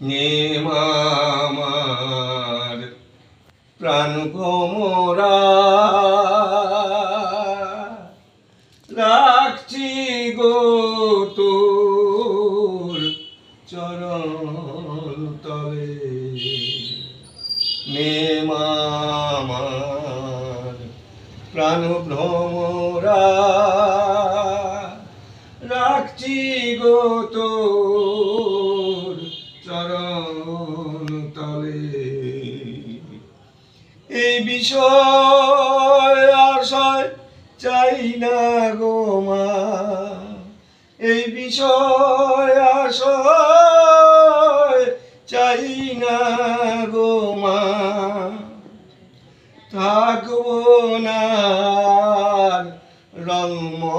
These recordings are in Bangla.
নেমামার প্রাণ ভোমরা রাখছি গো তোর চরণ তলে। নেমামার প্রাণ ভ্রমরা বিষয় আশয় চাই না গো মা। এই বিষয় আশয় চাই না গো মা। থাকব না রংমহলে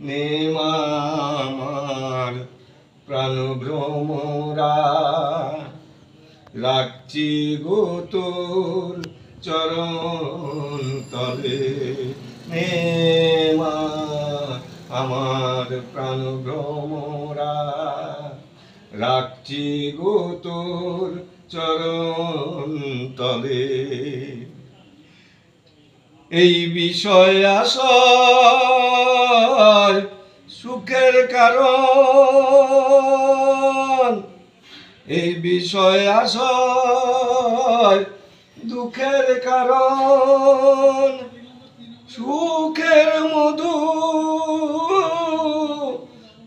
নেমামার প্রাণ ভ্রমরা রাখছি গো তোর চরণ তলে। নেমা আমার প্রাণ ভ্রমরা। রাখছি গো তোর চরণ তলে। এই বিষয় আশয় সুখের কারণ এই বিষয় আশয়, দুঃখের কারণ, সুখের মধু,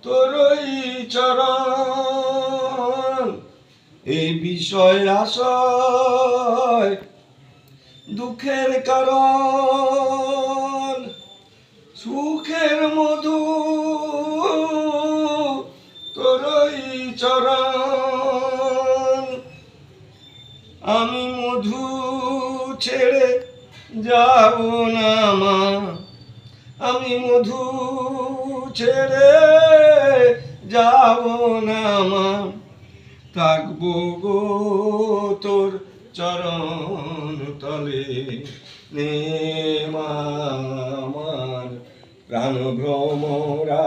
তোরই চরণ। এই বিষয় আশয়, দুঃখের কারণ, সুখের মধু, তোরই চরণ। আমি মধু ছেড়ে যাব না, মা। আমি মধু ছেড়ে যাব না, মা। থাকব গো তোর চরণ তলে। নে, মা, আমার প্রাণ ভ্রমরা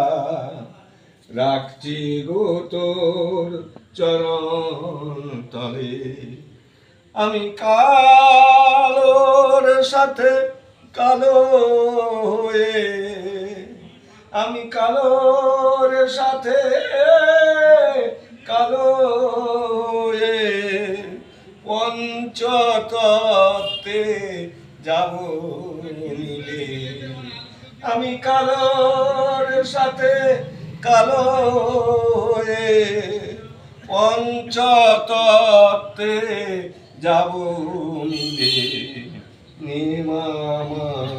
রাখছি গো তোর চরণ তলে। আমি কালোর সাথে কালো হয়ে, আমি কালোর সাথে কালো হয়ে পঞ্চতত্ত্বে যাব মিলে। আমি কালোর সাথে কালো হয়ে পঞ্চতত্ত্বে যাব মিলে নিমামার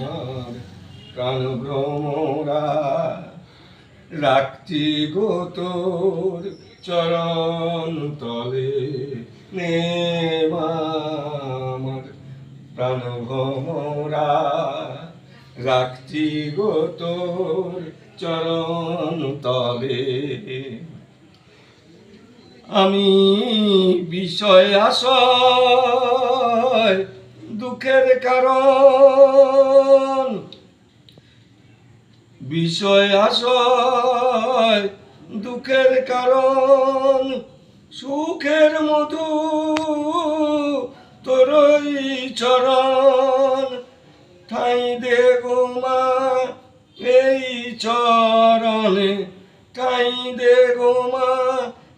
প্রাণ ভ্রমরা রাখছি গো তোর চরণ তলে। নেমামার প্রাণ ভ্রমরা রাখছি গো তোর চরণ তলে। আমি বিষয় আশয়, দুঃখের কারণ। বিষয় আশয়, দুঃখের কারণ। সুখের মধু তোরই চরণ। ঠাই দে গো মা, এই চরণে। ঠাই দে গো মা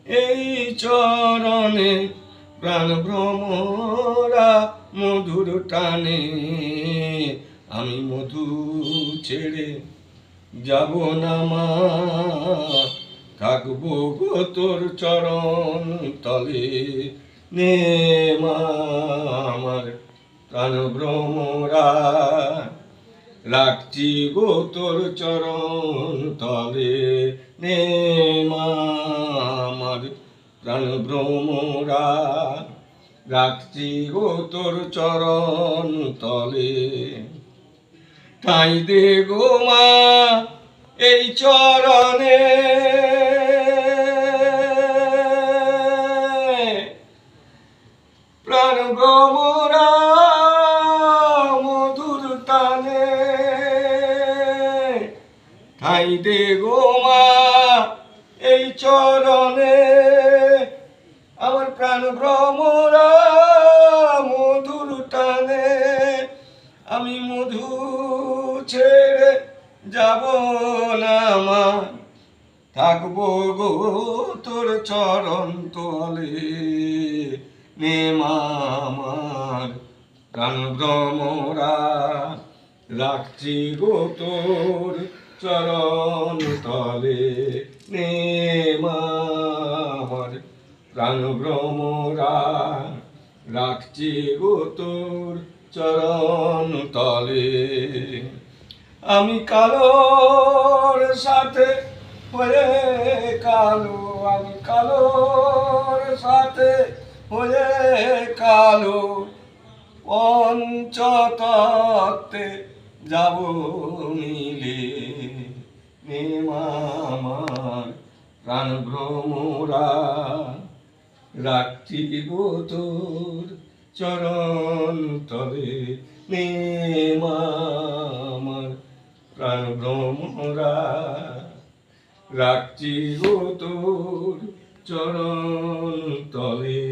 এই চরণে প্রাণ ভ্রমরা মধুর টানে। আমি মধু ছেড়ে যাব না মা, থাকব গো তোর চরণ তলে। নে মা, আমার প্রাণ ভ্রমরা রাখছি গো তোর চরণ তলে নে আমার প্রাণ ভ্রমরা রাখছি গো তোর চরণ তলে। ঠাই দে গো মা এই চরণে। প্রাণ ভ্রমরা চরণে আমার প্রাণ ভ্রমরা মধুর টানে। আমি মধু ছেড়ে যাব না মা। থাকব গো তোর চরণ তলে নে মা আমার প্রাণ ভ্রমরা রাখছি গো তোর চরণ তলে। আমার প্রাণ ভ্রমরা। রাখছি গো তোর চরণ তলে। আমি কালোর সাথে হয়ে কালো, আমি কালোর সাথে হয়ে কালো পঞ্চতত্ত্বে যাব মিলে। নেমামার প্রাণ ভ্রমরা, রাখছি গো তোর চরণ তবে আমার প্রাণ ভ্রমরা, রাখছি গো তোর চরণ তলে।